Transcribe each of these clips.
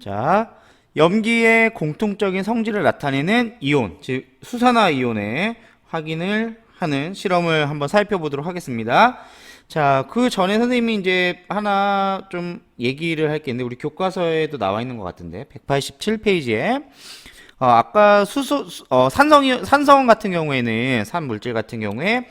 자, 염기의 공통적인 성질을 나타내는 이온, 즉 수산화 이온의 확인을 하는 실험을 한번 살펴보도록 하겠습니다. 자, 그 전에 선생님이 이제 하나 좀 얘기를 할 게 있는데 우리 교과서에도 나와 있는 것 같은데 187페이지에 어, 아까 수소 수- 어, 산성 산성 같은 경우에는 산 물질 같은 경우에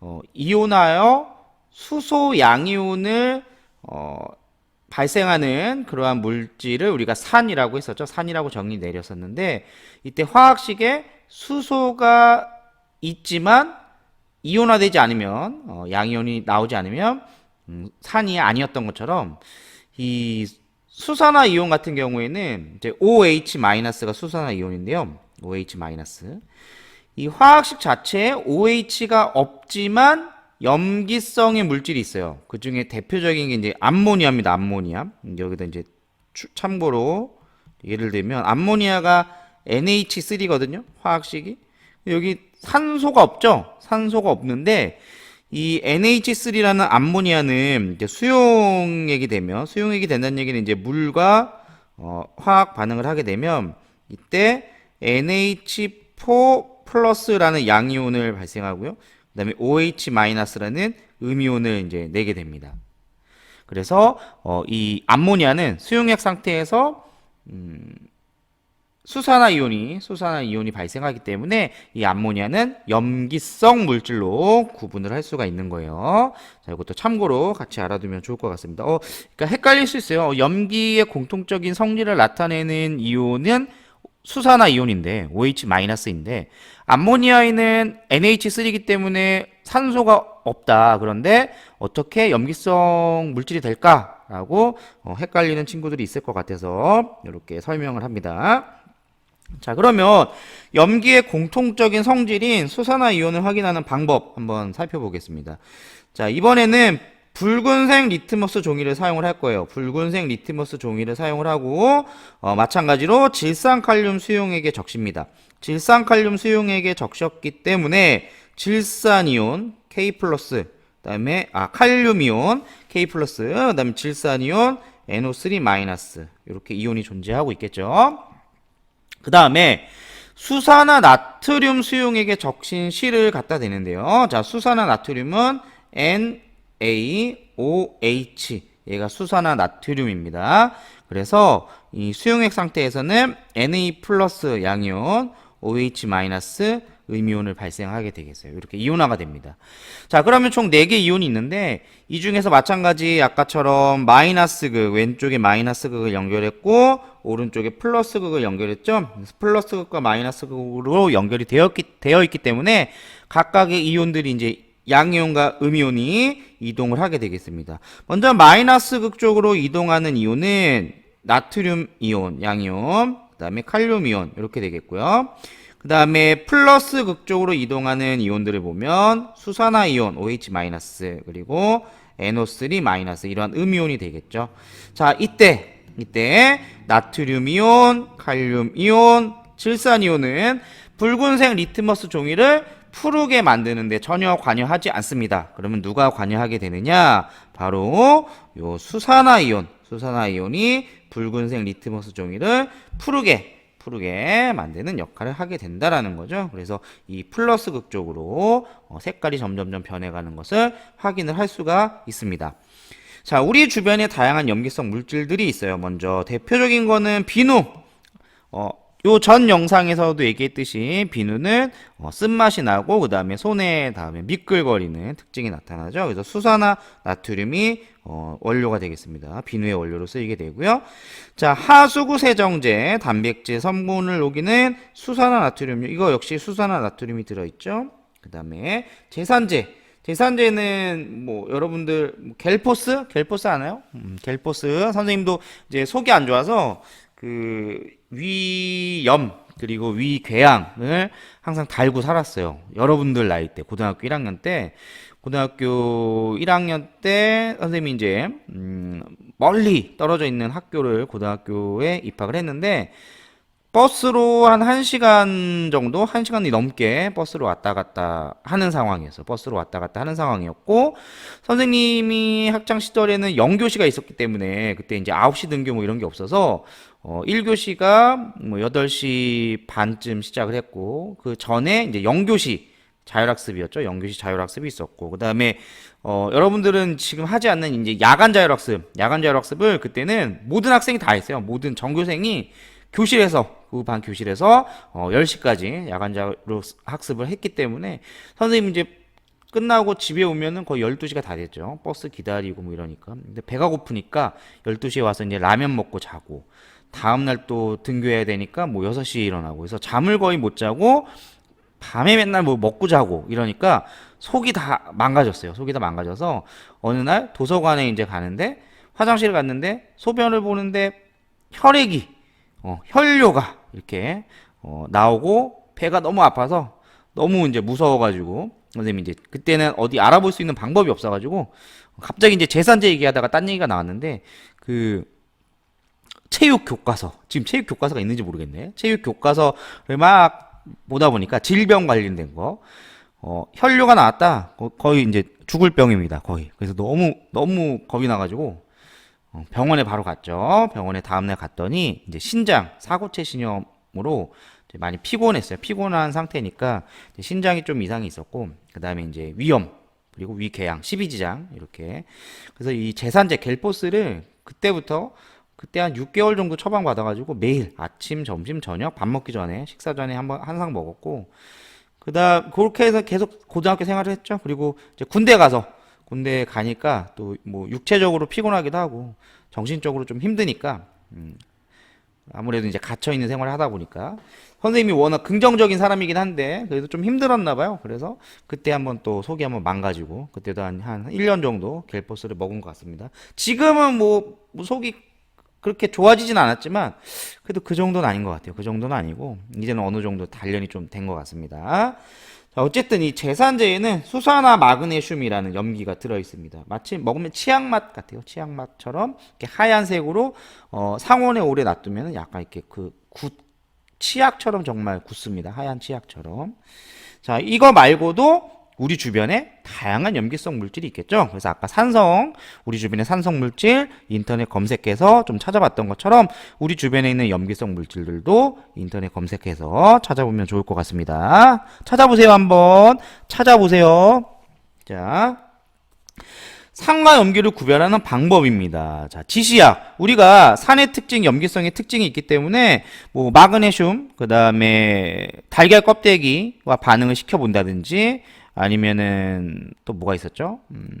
어, 이온하여 수소 양이온을 어, 발생하는 그러한 물질을 우리가 산이라고 했었죠. 산이라고 정의 내렸었는데 이때 화학식에 수소가 있지만 이온화되지 않으면 어, 양이온이 나오지 않으면 음, 산이 아니었던 것처럼 이 수산화 이온 같은 경우에는 이제 OH-가 수산화 이온인데요. OH-. 이 화학식 자체에 OH가 없지만 염기성의 물질이 있어요. 그 중에 대표적인 게 이제 암모니아입니다. 암모니아. 음, 여기다 이제 추- 참고로 예를 들면 암모니아가 NH3거든요. 화학식이. 여기 산소가 없죠. 산소가 없는데 이 NH3라는 암모니아는 이제 수용액이 되면 수용액이 된다는 얘기는 이제 물과 어, 화학 반응을 하게 되면 이때 NH4 플러스라는 양이온을 발생하고요. 그다음에 OH-라는 음이온을 이제 내게 됩니다. 그래서 어, 이 암모니아는 수용액 상태에서 음, 수산화 이온이 수산화 이온이 발생하기 때문에 이 암모니아는 염기성 물질로 구분을 할 수가 있는 거예요. 자, 이것도 참고로 같이 알아두면 좋을 것 같습니다. 어, 그러니까 헷갈릴 수 있어요. 어, 염기의 공통적인 성질을 나타내는 이온은 수산화 이온인데 OH-인데 암모니아에는 NH3이기 때문에 산소가 없다. 그런데 어떻게 염기성 물질이 될까라고 어, 헷갈리는 친구들이 있을 것 같아서 이렇게 설명을 합니다. 자, 그러면 염기의 공통적인 성질인 수산화 이온을 확인하는 방법 한번 살펴보겠습니다. 자, 이번에는 붉은색 리트머스 종이를 사용을 할 거예요. 붉은색 리트머스 종이를 사용을 하고 어, 마찬가지로 질산칼륨 수용액에 적십니다. 질산칼륨 수용액에 적셨기 때문에 질산이온 K 플러스 그다음에 아 칼륨이온 K 플러스 그다음에 질산이온 NO3 마이너스 이렇게 이온이 존재하고 있겠죠. 그 다음에 수산화 나트륨 수용액에 적신 실을 갖다 대는데요. 자, 수산화 나트륨은 NaOH. 얘가 수산화 나트륨입니다. 그래서 이 수용액 상태에서는 Na 플러스 양이온, OH 마이너스 음이온을 발생하게 되겠어요. 이렇게 이온화가 됩니다. 자, 그러면 총 4개 이온이 있는데 이 중에서 마찬가지 아까처럼 마이너스 극 왼쪽에 마이너스 극을 연결했고 오른쪽에 플러스 극을 연결했죠. 플러스 극과 마이너스 극으로 연결이 되었기, 되어 있기 때문에 각각의 이온들이 이제 양이온과 음이온이 이동을 하게 되겠습니다. 먼저 마이너스 극 쪽으로 이동하는 이온은 나트륨 이온, 양이온, 그다음에 칼륨 이온 이렇게 되겠고요. 그 다음에 플러스 극 쪽으로 이동하는 이온들을 보면 수산화 이온 OH 그리고 NO3 이러한 음이온이 되겠죠. 자, 이때 이때 나트륨 이온, 칼륨 이온, 질산 이온은 붉은색 리트머스 종이를 푸르게 만드는데 전혀 관여하지 않습니다. 그러면 누가 관여하게 되느냐? 바로 요 수산화 이온, 수산화 이온이 붉은색 리트머스 종이를 푸르게 푸르게 만드는 역할을 하게 된다라는 거죠. 그래서 이 플러스 극 쪽으로 어, 색깔이 점점점 변해가는 것을 확인을 할 수가 있습니다. 자, 우리 주변에 다양한 염기성 물질들이 있어요. 먼저 대표적인 거는 비누. 어, 요 전 영상에서도 얘기했듯이 비누는 어, 쓴맛이 나고 그 다음에 손에 다음에 미끌거리는 특징이 나타나죠. 그래서 수산화 나트륨이 어, 원료가 되겠습니다. 비누의 원료로 쓰이게 되고요. 자, 하수구 세정제 단백질 성분을 녹이는 수산화 나트륨 이거 역시 수산화 나트륨이 들어있죠. 그 다음에 제산제 제산제는 뭐 여러분들 뭐 겔포스 겔포스 아나요? 음, 겔포스 선생님도 이제 속이 안 좋아서 그 위염 그리고 위궤양을 항상 달고 살았어요. 여러분들 나이 때 고등학교 1학년 때 고등학교 1학년 때 선생님이 이제 음, 멀리 떨어져 있는 학교를 고등학교에 입학을 했는데 버스로 한 1시간 정도, 1시간이 넘게 버스로 왔다 갔다 하는 상황이었어. 버스로 왔다 갔다 하는 상황이었고, 선생님이 학창 시절에는 영교시가 있었기 때문에, 그때 이제 9시 등교 뭐 이런 게 없어서, 어, 1교시가 뭐 8시 반쯤 시작을 했고, 그 전에 이제 0교시 자율학습이었죠. 0교시 자율학습이 있었고, 그 다음에, 어, 여러분들은 지금 하지 않는 이제 야간 자율학습, 야간 자율학습을 그때는 모든 학생이 다 했어요. 모든 전교생이 교실에서, 그 반 교실에서, 어, 10시까지 야간 자율학습을 했기 때문에, 선생님 이제 끝나고 집에 오면은 거의 12시가 다 됐죠. 버스 기다리고 뭐 이러니까. 근데 배가 고프니까 12시에 와서 이제 라면 먹고 자고, 다음날 또 등교해야 되니까 뭐 6시에 일어나고 그래서 잠을 거의 못 자고 밤에 맨날 뭐 먹고 자고 이러니까 속이 다 망가졌어요. 속이 다 망가져서 어느 날 도서관에 이제 가는데 화장실 갔는데 소변을 보는데 혈액이 어, 혈뇨가 이렇게 어, 나오고 배가 너무 아파서 너무 이제 무서워가지고 선생님이 이제 그때는 어디 알아볼 수 있는 방법이 없어가지고 갑자기 이제 재산제 얘기하다가 딴 얘기가 나왔는데 그 체육 교과서 지금 체육 교과서가 있는지 모르겠네. 체육 교과서를 막 보다 보니까 질병 관련된 거 어, 혈뇨가 나왔다. 거- 거의 이제 죽을 병입니다. 거의. 그래서 너무 너무 겁이 나가지고 어, 병원에 바로 갔죠. 병원에 다음날 갔더니 이제 신장 사고체 신염으로 많이 피곤했어요. 피곤한 상태니까 신장이 좀 이상이 있었고 그 다음에 이제 위염 그리고 위궤양, 십이지장 이렇게 그래서 이 제산제 갤포스를 그때부터 그때 한 6개월 정도 처방 받아가지고 매일 아침, 점심, 저녁 밥 먹기 전에 식사 전에 한번 한 상 먹었고 그다음 그렇게 해서 계속 고등학교 생활을 했죠. 그리고 이제 군대 가서 군대 가니까 또 뭐 육체적으로 피곤하기도 하고 정신적으로 좀 힘드니까 음, 아무래도 이제 갇혀 있는 생활을 하다 보니까 선생님이 워낙 긍정적인 사람이긴 한데 그래도 좀 힘들었나 봐요. 그래서 그때 한번 또 속이 한번 망가지고 그때도 한, 한 1년 정도 갤포스를 먹은 것 같습니다. 지금은 뭐, 뭐 속이 그렇게 좋아지진 않았지만 그래도 그 정도는 아닌 것 같아요. 그 정도는 아니고 이제는 어느 정도 단련이 좀 된 것 같습니다. 자, 어쨌든 이 제산제에는 수산화 마그네슘이라는 염기가 들어 있습니다. 마치 먹으면 치약 맛 같아요. 치약 맛처럼 이렇게 하얀색으로 어, 상온에 오래 놔두면 약간 이렇게 그 굳, 치약처럼 정말 굳습니다. 하얀 치약처럼. 자, 이거 말고도 우리 주변에 다양한 염기성 물질이 있겠죠. 그래서 아까 산성, 우리 주변에 산성 물질 인터넷 검색해서 좀 찾아봤던 것처럼 우리 주변에 있는 염기성 물질들도 인터넷 검색해서 찾아보면 좋을 것 같습니다. 찾아보세요, 한번. 찾아보세요. 자. 산과 염기를 구별하는 방법입니다. 자, 지시약. 우리가 산의 특징, 염기성의 특징이 있기 때문에 뭐 마그네슘, 그다음에 달걀 껍데기와 반응을 시켜 본다든지 아니면은 또 뭐가 있었죠? 음,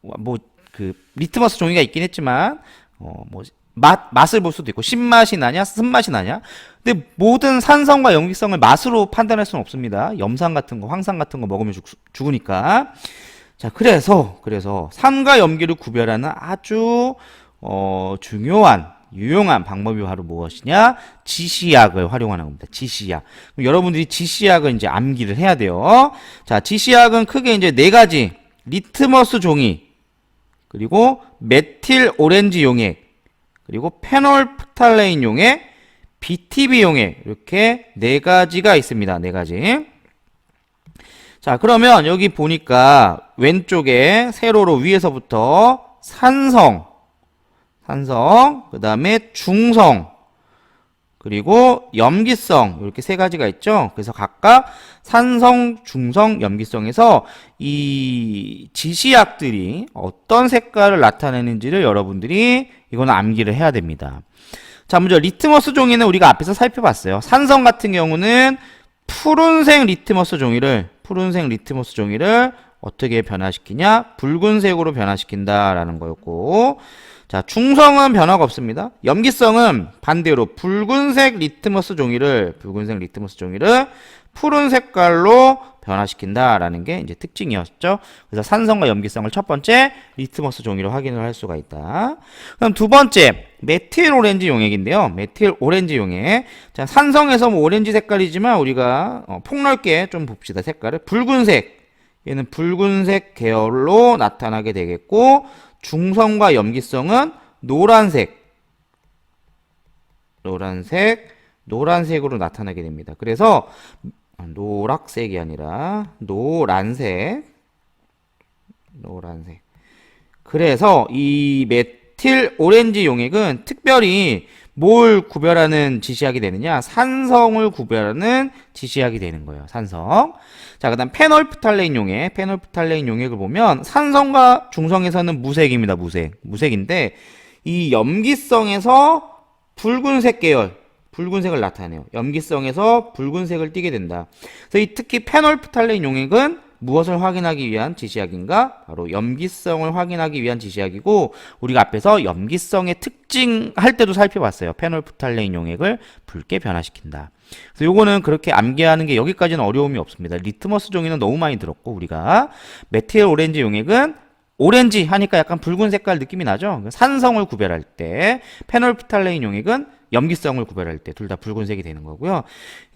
뭐그 리트머스 종이가 있긴 했지만 어뭐 맛, 맛을 볼 수도 있고 신맛이 나냐 쓴맛이 나냐? 근데 모든 산성과 염기성을 맛으로 판단할 수는 없습니다. 염산 같은 거 황산 같은 거 먹으면 죽, 죽으니까. 자, 그래서, 그래서 산과 염기를 구별하는 아주, 어, 중요한, 유용한 방법이 바로 무엇이냐? 지시약을 활용하는 겁니다. 지시약. 여러분들이 지시약을 이제 암기를 해야 돼요. 자, 지시약은 크게 이제 네 가지. 리트머스 종이, 그리고 메틸 오렌지 용액, 그리고 페놀 프탈레인 용액, BTB 용액. 이렇게 네 가지가 있습니다. 네 가지. 자, 그러면 여기 보니까 왼쪽에 세로로 위에서부터 산성, 산성, 그 다음에 중성, 그리고 염기성 이렇게 세 가지가 있죠. 그래서 각각 산성, 중성, 염기성에서 이 지시약들이 어떤 색깔을 나타내는지를 여러분들이 이거는 암기를 해야 됩니다. 자, 먼저 리트머스 종이는 우리가 앞에서 살펴봤어요. 산성 같은 경우는 푸른색 리트머스 종이를 푸른색 리트머스 종이를 어떻게 변화시키냐? 붉은색으로 변화시킨다라는 거였고 자, 중성은 변화가 없습니다. 염기성은 반대로 붉은색 리트머스 종이를 붉은색 리트머스 종이를 푸른 색깔로 변화시킨다라는 게 이제 특징이었죠. 그래서 산성과 염기성을 첫 번째 리트머스 종이로 확인을 할 수가 있다. 그럼 두 번째 메틸 오렌지 용액인데요. 메틸 오렌지 용액. 자, 산성에서 뭐 오렌지 색깔이지만 우리가 어, 폭넓게 좀 봅시다. 색깔을 붉은색. 얘는 붉은색 계열로 나타나게 되겠고 중성과 염기성은 노란색, 노란색, 노란색으로 나타나게 됩니다. 그래서 아, 노락색이 아니라 노란색, 노란색. 그래서 이 메틸 오렌지 용액은 특별히 뭘 구별하는 지시학이 되느냐? 산성을 구별하는 지시학이 되는 거예요. 산성. 자, 그다음 페놀프탈레인 용액, 페놀프탈레인 용액을 보면 산성과 중성에서는 무색입니다. 무색. 무색인데 이 염기성에서 붉은색 계열, 붉은색을 나타내요. 염기성에서 붉은색을 띠게 된다. 그래서 이 특히 페놀프탈레인 용액은 무엇을 확인하기 위한 지시약인가? 바로 염기성을 확인하기 위한 지시약이고 우리가 앞에서 염기성의 특징 할 때도 살펴봤어요. 페놀프탈레인 용액을 붉게 변화시킨다. 그래서 요거는 그렇게 암기하는 게 여기까지는 어려움이 없습니다. 리트머스 종이는 너무 많이 들었고 우리가 메틸 오렌지 용액은 오렌지 하니까 약간 붉은 색깔 느낌이 나죠? 산성을 구별할 때 페놀프탈레인 용액은 염기성을 구별할 때 둘 다 붉은색이 되는 거고요.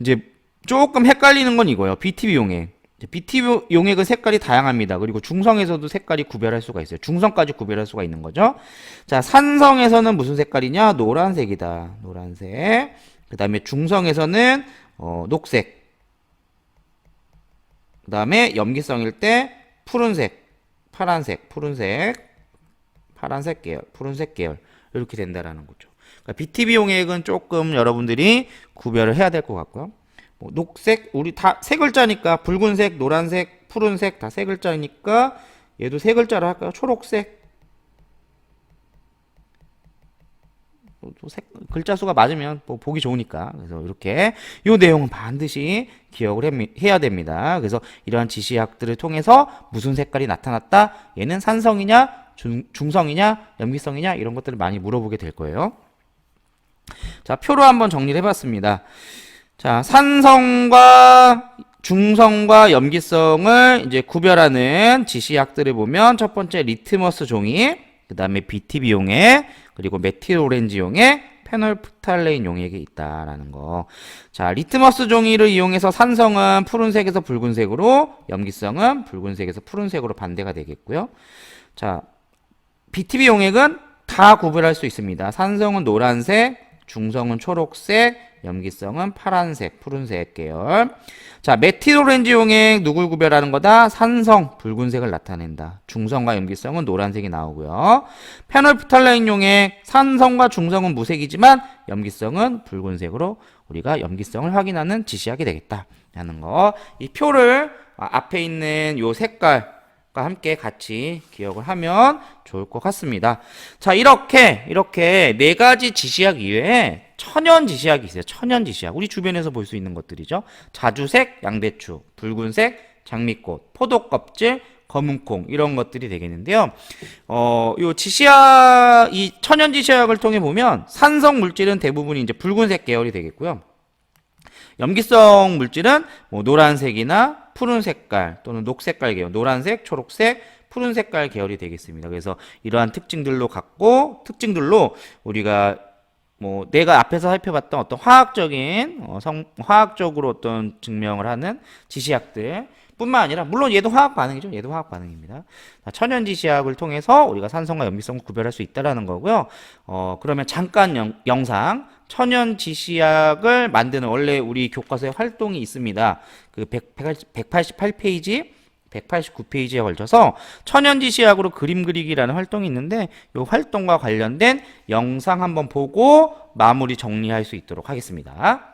이제 조금 헷갈리는 건 이거예요. BTB 용액. BTB 용액은 색깔이 다양합니다. 그리고 중성에서도 색깔이 구별할 수가 있어요. 중성까지 구별할 수가 있는 거죠. 자, 산성에서는 무슨 색깔이냐? 노란색이다. 노란색. 그 다음에 중성에서는 어, 녹색. 그 다음에 염기성일 때 푸른색, 파란색, 푸른색, 파란색 계열, 푸른색 계열 이렇게 된다라는 거죠. 그러니까 BTB 용액은 조금 여러분들이 구별을 해야 될 것 같고요. 뭐 녹색 우리 다 세 글자니까 붉은색, 노란색, 푸른색 다 세 글자니까 얘도 세 글자로 할까요? 초록색. 또 색, 글자 수가 맞으면 뭐 보기 좋으니까 그래서 이렇게 이 내용은 반드시 기억을 해, 해야 됩니다. 그래서 이러한 지시학들을 통해서 무슨 색깔이 나타났다. 얘는 산성이냐, 중, 중성이냐, 염기성이냐 이런 것들을 많이 물어보게 될 거예요. 자 표로 한번 정리를 해봤습니다. 자, 산성과 중성과 염기성을 이제 구별하는 지시약들을 보면 첫 번째 리트머스 종이, 그 다음에 BTB 용액, 그리고 메틸 오렌지 용액, 페놀프탈레인 용액이 있다라는 거. 자, 리트머스 종이를 이용해서 산성은 푸른색에서 붉은색으로, 염기성은 붉은색에서 푸른색으로 반대가 되겠고요. 자, BTB 용액은 다 구별할 수 있습니다. 산성은 노란색, 중성은 초록색, 염기성은 파란색, 푸른색 계열. 자, 메틸 오렌지 용액 누굴 구별하는 거다? 산성, 붉은색을 나타낸다. 중성과 염기성은 노란색이 나오고요. 페놀프탈레인 용액 산성과 중성은 무색이지만 염기성은 붉은색으로 우리가 염기성을 확인하는 지시하게 되겠다. 라는 거. 이 표를 앞에 있는 요 색깔 함께 같이 기억을 하면 좋을 것 같습니다. 자, 이렇게, 이렇게 네 가지 지시약 이외에 천연 지시약이 있어요. 천연 지시약. 우리 주변에서 볼 수 있는 것들이죠. 자주색, 양배추, 붉은색, 장미꽃, 포도 껍질, 검은콩 이런 것들이 되겠는데요. 어, 요 지시약 이 천연 지시약을 통해 보면 산성 물질은 대부분이 이제 붉은색 계열이 되겠고요. 염기성 물질은 뭐 노란색이나 푸른 색깔 또는 녹색깔 계열, 노란색, 초록색, 푸른 색깔 계열이 되겠습니다. 그래서 이러한 특징들로 갖고 특징들로 우리가 뭐 내가 앞에서 살펴봤던 어떤 화학적인 어, 성, 화학적으로 어떤 증명을 하는 지시약들 뿐만 아니라 물론 얘도 화학 반응이죠. 얘도 화학 반응입니다. 천연 지 시약을 통해서 우리가 산성과 염기성을 구별할 수 있다라는 거고요. 어, 그러면 잠깐 영, 영상 천연 지 시약을 만드는 원래 우리 교과서에 활동이 있습니다. 그1 188페이지 189페이지에 걸쳐서 천연지 시약으로 그림 그리기라는 활동이 있는데 이 활동과 관련된 영상 한번 보고 마무리 정리할 수 있도록 하겠습니다.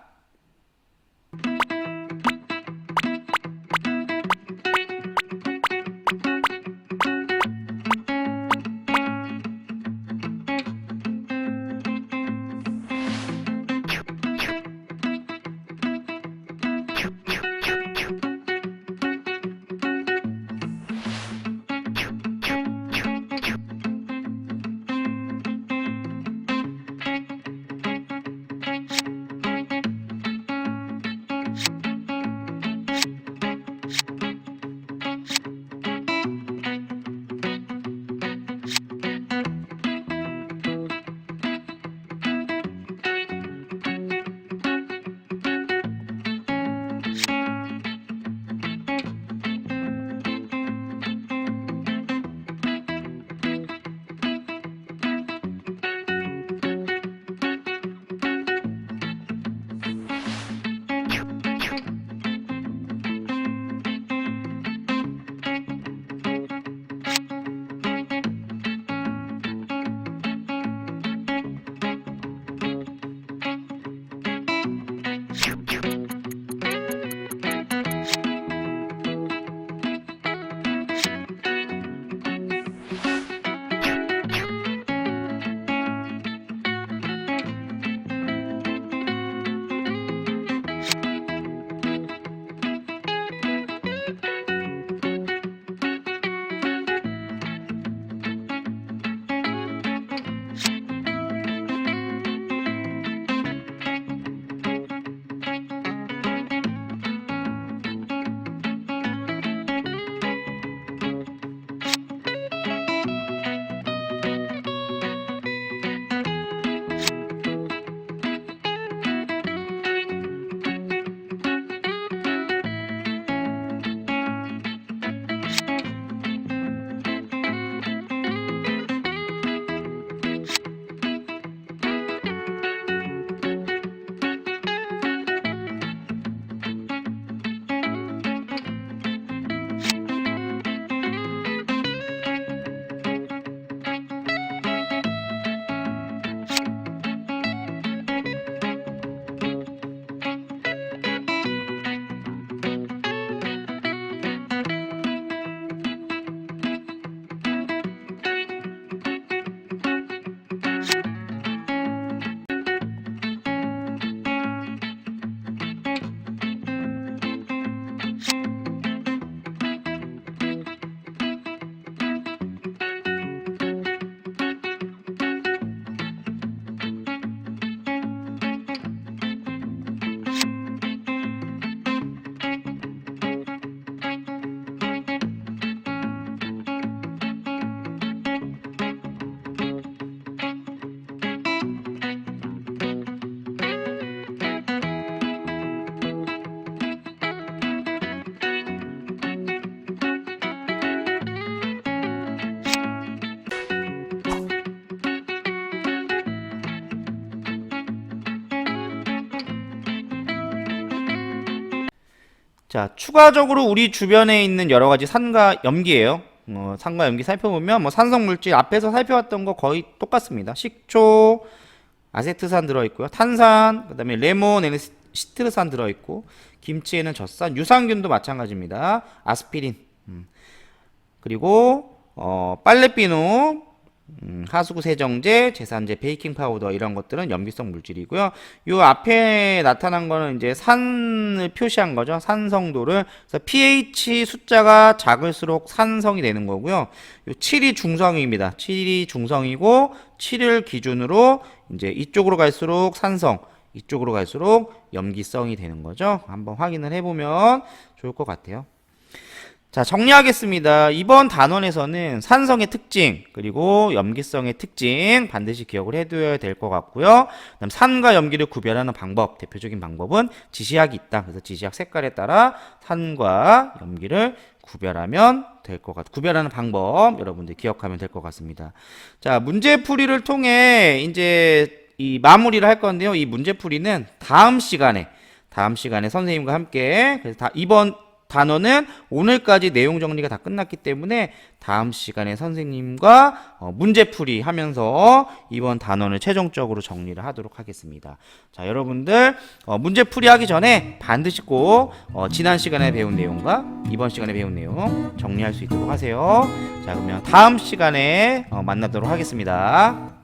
자, 추가적으로 우리 주변에 있는 여러 가지 산과 염기예요. 어, 산과 염기 살펴보면 뭐 산성 물질 앞에서 살펴봤던 거 거의 똑같습니다. 식초, 아세트산 들어있고요. 탄산, 그 다음에 레몬 에는 시- 시트르산 들어있고 김치에는 젖산, 유산균도 마찬가지입니다. 아스피린, 음. 그리고 어, 빨래비누, 음, 하수구 세정제, 제산제, 베이킹 파우더 이런 것들은 염기성 물질이고요. 요 앞에 나타난 거는 이제 산을 표시한 거죠. 산성도를. 그래서 pH 숫자가 작을수록 산성이 되는 거고요. 요 7이 중성입니다. 7이 중성이고 7을 기준으로 이제 이쪽으로 갈수록 산성, 이쪽으로 갈수록 염기성이 되는 거죠. 한번 확인을 해 보면 좋을 것 같아요. 자, 정리하겠습니다. 이번 단원에서는 산성의 특징, 그리고 염기성의 특징 반드시 기억을 해둬야 될 것 같고요. 그다음 산과 염기를 구별하는 방법, 대표적인 방법은 지시약이 있다. 그래서 지시약 색깔에 따라 산과 염기를 구별하면 될 것 같, 구별하는 방법 여러분들 기억하면 될 것 같습니다. 자, 문제풀이를 통해 이제 이 마무리를 할 건데요. 이 문제풀이는 다음 시간에 다음 시간에 선생님과 함께 그래서 다 이번 단어는 오늘까지 내용 정리가 다 끝났기 때문에 다음 시간에 선생님과 어, 문제풀이 하면서 이번 단원을 최종적으로 정리를 하도록 하겠습니다. 자, 여러분들 어, 문제풀이 하기 전에 반드시 꼭 어, 지난 시간에 배운 내용과 이번 시간에 배운 내용 정리할 수 있도록 하세요. 자, 그러면 다음 시간에 어, 만나도록 하겠습니다.